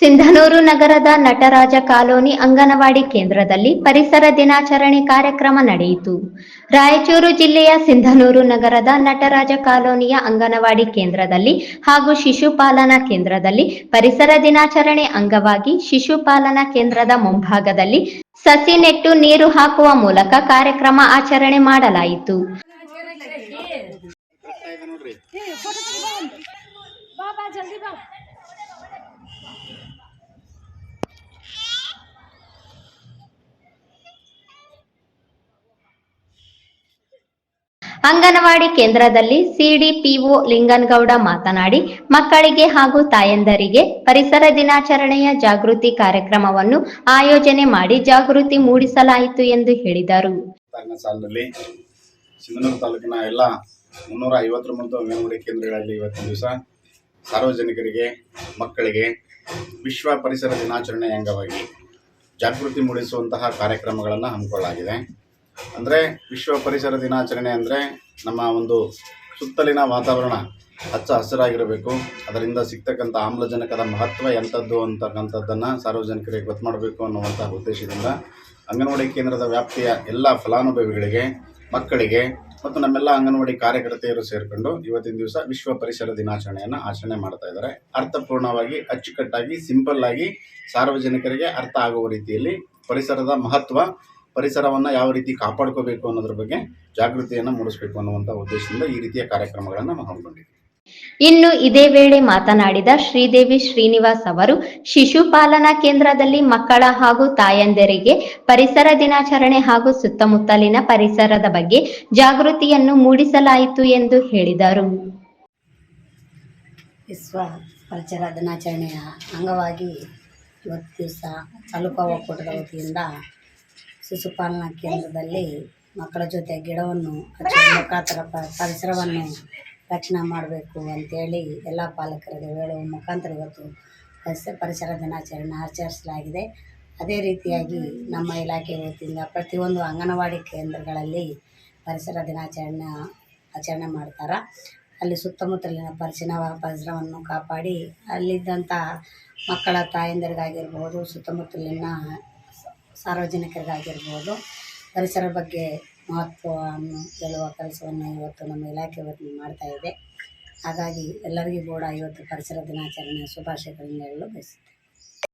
ಸಿಂಧನೂರು ನಗರದ ನಟರಾಜ ಕಾಲೋನಿ ಅಂಗನವಾಡಿ ಕೇಂದ್ರದಲ್ಲಿ ಪರಿಸರ ದಿನಾಚರಣೆ ಕಾರ್ಯಕ್ರಮ ನಡೆಯಿತು. ರಾಯಚೂರು ಜಿಲ್ಲೆಯ ಸಿಂಧನೂರು ನಗರದ ನಟರಾಜ ಕಾಲೋನಿಯ ಅಂಗನವಾಡಿ ಕೇಂದ್ರದಲ್ಲಿ ಹಾಗೂ ಶಿಶುಪಾಲನಾ ಕೇಂದ್ರದಲ್ಲಿ ಪರಿಸರ ದಿನಾಚರಣೆ ಅಂಗವಾಗಿ ಶಿಶುಪಾಲನಾ ಕೇಂದ್ರದ ಮುಂಭಾಗದಲ್ಲಿ ಸಸಿ ನೆಟ್ಟು ನೀರು ಹಾಕುವ ಮೂಲಕ ಕಾರ್ಯಕ್ರಮ ಆಚರಣೆ ಮಾಡಲಾಯಿತು. ಅಂಗನವಾಡಿ ಕೇಂದ್ರದಲ್ಲಿ ಸಿಡಿಪಿಒ ಲಿಂಗನಗೌಡ ಮಾತನಾಡಿ, ಮಕ್ಕಳಿಗೆ ಹಾಗೂ ತಾಯಂದರಿಗೆ ಪರಿಸರ ದಿನಾಚರಣೆಯ ಜಾಗೃತಿ ಕಾರ್ಯಕ್ರಮವನ್ನು ಆಯೋಜನೆ ಮಾಡಿ ಜಾಗೃತಿ ಮೂಡಿಸಲಾಯಿತು ಎಂದು ಹೇಳಿದರು. ತಾಲೂಕಿನ ಎಲ್ಲ ಮುನ್ನೂರ ಐವತ್ತೊಂಬತ್ತು ಅಂಗನವಾಡಿ ಕೇಂದ್ರಗಳಲ್ಲಿ ಇವತ್ತು ದಿವಸ ಸಾರ್ವಜನಿಕರಿಗೆ, ಮಕ್ಕಳಿಗೆ ವಿಶ್ವ ಪರಿಸರ ದಿನಾಚರಣೆಯ ಅಂಗವಾಗಿ ಜಾಗೃತಿ ಮೂಡಿಸುವಂತಹ ಕಾರ್ಯಕ್ರಮಗಳನ್ನು ಹಮ್ಮಿಕೊಳ್ಳಲಾಗಿದೆ. ಅಂದರೆ ವಿಶ್ವ ಪರಿಸರ ದಿನಾಚರಣೆ ಅಂದರೆ ನಮ್ಮ ಒಂದು ಸುತ್ತಲಿನ ವಾತಾವರಣ ಹಚ್ಚ ಹಸಿರಾಗಿರಬೇಕು. ಅದರಿಂದ ಸಿಗ್ತಕ್ಕಂಥ ಆಮ್ಲಜನಕದ ಮಹತ್ವ ಎಂಥದ್ದು ಅಂತಕ್ಕಂಥದ್ದನ್ನು ಸಾರ್ವಜನಿಕರಿಗೆ ಗೊತ್ತು ಮಾಡಬೇಕು ಅನ್ನುವಂಥ ಉದ್ದೇಶದಿಂದ ಅಂಗನವಾಡಿ ಕೇಂದ್ರದ ವ್ಯಾಪ್ತಿಯ ಎಲ್ಲ ಫಲಾನುಭವಿಗಳಿಗೆ, ಮಕ್ಕಳಿಗೆ ಮತ್ತು ನಮ್ಮೆಲ್ಲ ಅಂಗನವಾಡಿ ಕಾರ್ಯಕರ್ತೆಯರು ಸೇರಿಕೊಂಡು ಇವತ್ತಿನ ದಿವಸ ವಿಶ್ವ ಪರಿಸರ ದಿನಾಚರಣೆಯನ್ನು ಆಚರಣೆ ಮಾಡ್ತಾ ಇದ್ದಾರೆ. ಅರ್ಥಪೂರ್ಣವಾಗಿ, ಅಚ್ಚುಕಟ್ಟಾಗಿ ಸಿಂಪಲ್ ಆಗಿ ಸಾರ್ವಜನಿಕರಿಗೆ ಅರ್ಥ ಆಗುವ ರೀತಿಯಲ್ಲಿ ಪರಿಸರದ ಮಹತ್ವ ಪರಿಸರವನ್ನು ಯಾವ ರೀತಿ ಕಾಪಾಡ್ಕೋಬೇಕು ಅನ್ನೋದ್ರ ಬಗ್ಗೆ ಜಾಗೃತಿಯನ್ನು ಮೂಡಿಸಬೇಕು ಅನ್ನುವಂಥ ಉದ್ದೇಶದಿಂದ ಈ ರೀತಿಯ ಕಾರ್ಯಕ್ರಮಗಳನ್ನು ನಾವು ಹಮ್ಮಿಕೊಂಡಿದ್ದೀವಿ ಇನ್ನು ಇದೇ ವೇಳೆ ಮಾತನಾಡಿದ ಶ್ರೀದೇವಿ ಶ್ರೀನಿವಾಸ್ ಅವರು ಶಿಶುಪಾಲನಾ ಕೇಂದ್ರದಲ್ಲಿ ಮಕ್ಕಳ ಹಾಗೂ ತಾಯಂದಿರಿಗೆ ಪರಿಸರ ದಿನಾಚರಣೆ ಹಾಗೂ ಸುತ್ತಮುತ್ತಲಿನ ಪರಿಸರದ ಬಗ್ಗೆ ಜಾಗೃತಿಯನ್ನು ಮೂಡಿಸಲಾಯಿತು ಎಂದು ಹೇಳಿದರು. ವಿಶ್ವ ಪರಿಸರ ದಿನಾಚರಣೆಯ ಅಂಗವಾಗಿ ಇವತ್ತು ದಿವಸ ತಾಲೂಕು ಒಕ್ಕೂಟದ ವತಿಯಿಂದ ಶಿಶುಪಾಲನಾ ಕೇಂದ್ರದಲ್ಲಿ ಮಕ್ಕಳ ಜೊತೆ ಗಿಡವನ್ನು ಮುಖಾಂತರ ಪರಿಸರವನ್ನು ರಕ್ಷಣೆ ಮಾಡಬೇಕು ಅಂತೇಳಿ ಎಲ್ಲ ಪಾಲಕರಿಗೆ ಹೇಳುವ ಮುಖಾಂತರ ಇವತ್ತು ಪರಿಸ, ಪರಿಸರ ದಿನಾಚರಣೆ ಆಚರಿಸಲಾಗಿದೆ. ಅದೇ ರೀತಿಯಾಗಿ ನಮ್ಮ ಇಲಾಖೆ ವತಿಯಿಂದ ಪ್ರತಿಯೊಂದು ಅಂಗನವಾಡಿ ಕೇಂದ್ರಗಳಲ್ಲಿ ಪರಿಸರ ದಿನಾಚರಣೆ ಆಚರಣೆ ಮಾಡ್ತಾರೆ. ಅಲ್ಲಿ ಸುತ್ತಮುತ್ತಲಿನ ಪರಿಸರ ಪರಿಸರವನ್ನು ಕಾಪಾಡಿ ಅಲ್ಲಿದ್ದಂಥ ಮಕ್ಕಳ ತಾಯಂದಿರಿಗಾಗಿರ್ಬೋದು ಸುತ್ತಮುತ್ತಲಿನ ಸಾರ್ವಜನಿಕರಿಗಾಗಿರ್ಬೋದು. ಪರಿಸರ ಬಗ್ಗೆ ಮಹತ್ವವನ್ನು ಹೇಳುವ ಕೆಲಸವನ್ನು ಇವತ್ತು ನಮ್ಮ ಇಲಾಖೆ ವತಿಯಿಂದ ಇದೆ. ಹಾಗಾಗಿ ಎಲ್ಲರಿಗೂ ಕೂಡ ಇವತ್ತು ಪರಿಸರ ದಿನಾಚರಣೆ ಶುಭಾಶಯಗಳನ್ನು ಹೇಳಲು ಬಯಸುತ್ತೇನೆ.